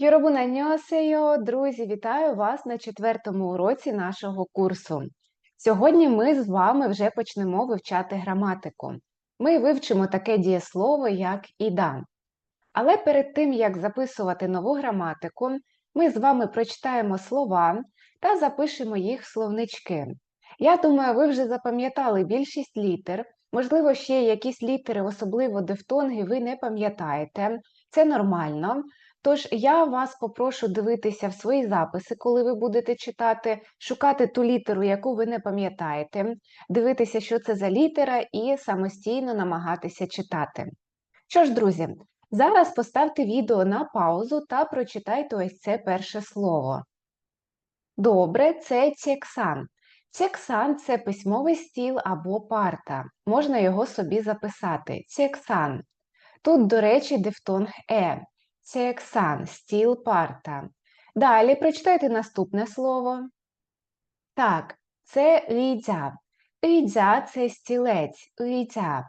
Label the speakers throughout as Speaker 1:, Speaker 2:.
Speaker 1: Йоробун аньосейо, друзі, вітаю вас на четвертому уроці нашого курсу. Сьогодні ми з вами вже почнемо вивчати граматику. Ми вивчимо таке дієслово, як іда. Але перед тим, як записувати нову граматику, ми з вами прочитаємо слова та запишемо їх в словнички. Я думаю, ви вже запам'ятали більшість літер, можливо, ще якісь літери, особливо дифтонги, ви не пам'ятаєте. Це нормально. Тож я вас попрошу дивитися в свої записи, коли ви будете читати, шукати ту літеру, яку ви не пам'ятаєте, дивитися, що це за літера, і самостійно намагатися читати. Що ж, друзі, зараз поставте відео на паузу та прочитайте ось це перше слово. Добре, це тексан. Тексан – це письмовий стіл або парта. Можна його собі записати. Тексан. Тут, до речі, дифтонг е. Тексан, стіл парта. Далі прочитайте наступне слово. Так, це рідзя. Рідзя – це стілець, рідзя.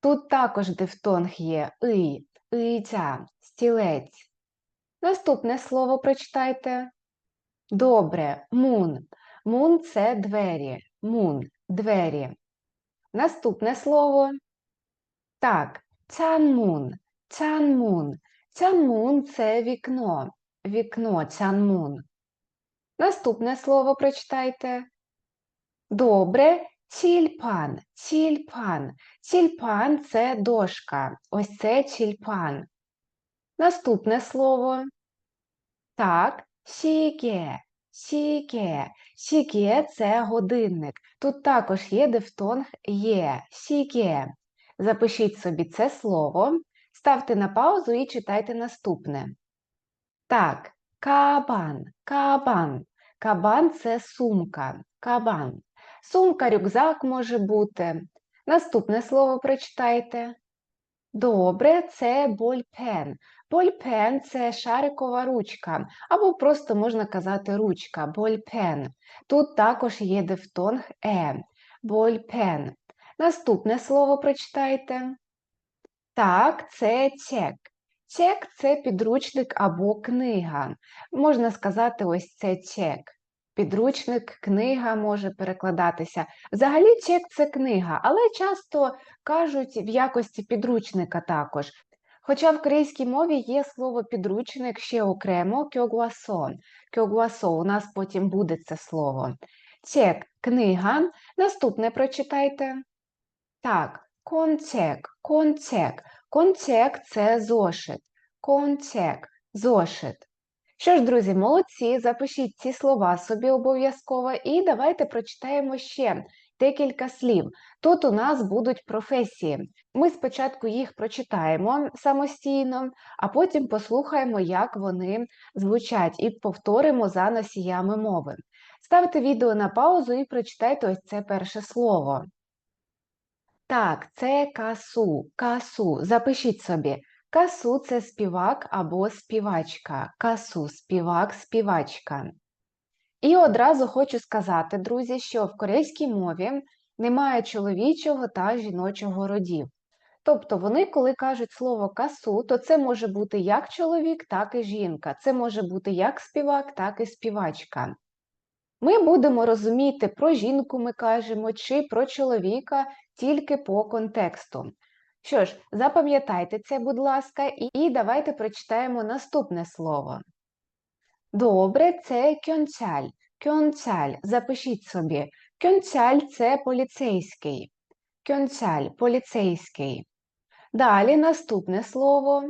Speaker 1: Тут також дифтонг є и, рідзя, стілець. Наступне слово прочитайте. Добре, мун. Мун це двері. Мун двері. Наступне слово. Так, цянмун. Цянмун. Цянмун це вікно. Вікно цянмун. Наступне слово прочитайте. Добре, цільпан. Цільпан. Цільпан це дошка. Ось це цільпан. Наступне слово. Так, сіге. Сіге. Сіге це годинник. Тут також є дифтонг є. Сіге. Запишіть собі це слово, ставте на паузу і читайте наступне. Так, кабан, кабан. Кабан це сумка. Кабан. Сумка, рюкзак може бути. Наступне слово прочитайте. Добре, це больпен. Больпен це шарикова ручка, або просто можна казати ручка, больпен. Тут також є дифтонг е. Больпен. Наступне слово прочитайте. Так, це чек. Чек це підручник або книга. Можна сказати, ось це чек. Підручник, книга може перекладатися. Взагалі, чек це книга, але часто кажуть в якості підручника також. Хоча в корейській мові є слово підручник ще окремо кьогвасон. Кьогвасо, у нас потім буде це слово. Чек книга. Наступне прочитайте. Так, кончек, кончек. Кончек це зошит. Кончек, зошит. Що ж, друзі, молодці, запишіть ці слова собі обов'язково і давайте прочитаємо ще декілька слів. Тут у нас будуть професії. Ми спочатку їх прочитаємо самостійно, а потім послухаємо, як вони звучать, і повторимо за носіями мови. Ставте відео на паузу і прочитайте ось це перше слово. Так, це касу, касу. Запишіть собі. Касу це співак або співачка. Касу співак, співачка. І одразу хочу сказати, друзі, що в корейській мові немає чоловічого та жіночого родів. Тобто вони, коли кажуть слово касу, то це може бути як чоловік, так і жінка. Це може бути як співак, так і співачка. Ми будемо розуміти, про жінку ми кажемо, чи про чоловіка тільки по контексту. Що ж, запам'ятайте це, будь ласка, і, давайте прочитаємо наступне слово. Добре, це кьонцяль. Кьонцяль, запишіть собі. Кьонцяль це поліцейський. Кьонцяль поліцейський. Далі наступне слово.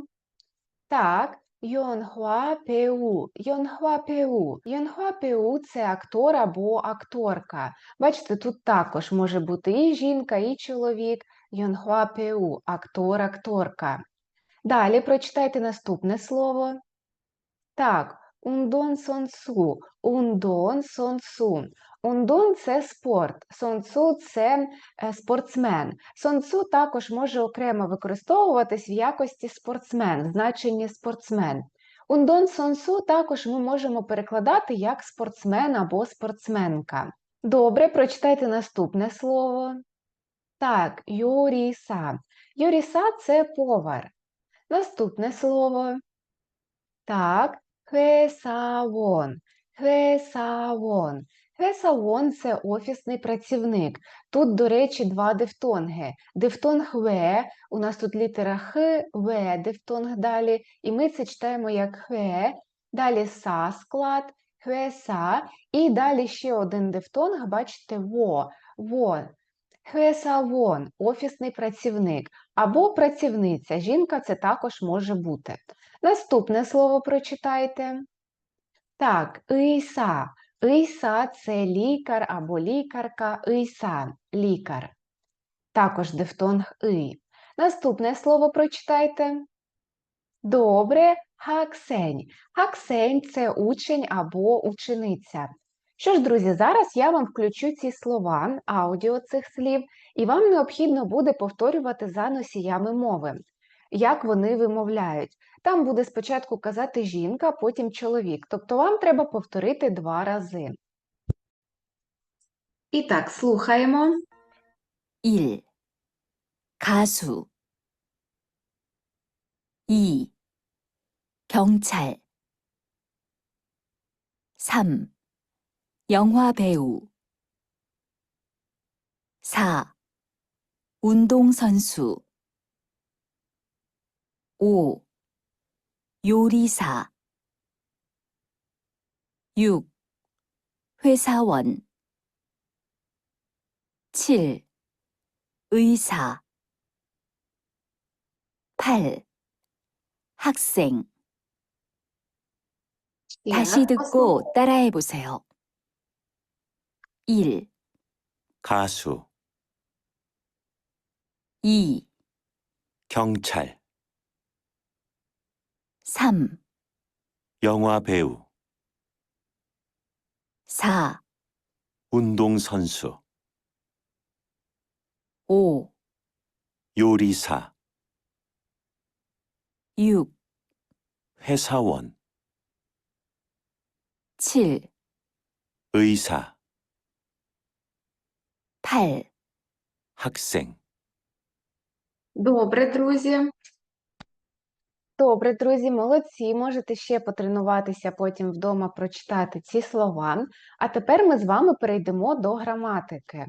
Speaker 1: Так, Йонхуа Пеу. Йонхуа Пеу. Йонхуа Пеу це актор або акторка. Бачите, тут також може бути і жінка, і чоловік. Йонхуа Пеу, актор, акторка. Далі прочитайте наступне слово. Так, Ундон Сонсу. Ундон Сонсу. Ундон це спорт, сонцу це е, спортсмен. Сонцу також може окремо використовуватись в якості спортсмен, в значенні спортсмен. Ундон сонсу також ми можемо перекладати як спортсмен або спортсменка. Добре, прочитайте наступне слово. Так, Юріса. Юріса це повар. Наступне слово. Так, 회사원, 회사원. 회사원 – це офісний працівник. Тут, до речі, два дифтонги. Дифтонг «в», у нас тут літера «х», «в» дифтонг далі, і ми це читаємо як «хе», далі «са» склад, «хвеса», і далі ще один дифтонг, бачите, «во», «во». Хвесавон – офісний працівник або працівниця. Жінка це також може бути. Наступне слово прочитайте. Так, «ыйса». «Ыйса» – це лікар або лікарка, «ыйса» – лікар. Також дифтонг «и». Наступне слово прочитайте. Добре, хаксень. Хаксень – це учень або учениця. Що ж, друзі, зараз я вам включу ці слова, аудіо цих слів, і вам необхідно буде повторювати за носіями мови, як вони вимовляють. Там буде спочатку казати жінка, потім чоловік. Тобто вам треба повторити два рази. І так, слухаємо.
Speaker 2: 1. 가수 2. 경찰 3. 영화배우 4. 운동선수 5. 요리사 6. 회사원 7. 의사 8. 학생
Speaker 1: 네,
Speaker 2: 다시
Speaker 1: 아,
Speaker 2: 듣고 따라해 보세요. 1,
Speaker 3: 가수,
Speaker 2: 2,
Speaker 3: 경찰
Speaker 2: 3,
Speaker 3: 영화 배우,
Speaker 2: 4,
Speaker 3: 운동선수,
Speaker 2: 5,
Speaker 3: 요리사,
Speaker 2: 6,
Speaker 3: 회사원,
Speaker 2: 7,
Speaker 3: 의사,
Speaker 2: 8,
Speaker 3: 학생.
Speaker 1: Добре, друзі. Добре, друзі, молодці. Можете ще потренуватися потім вдома прочитати ці слова. А тепер ми з вами перейдемо до граматики.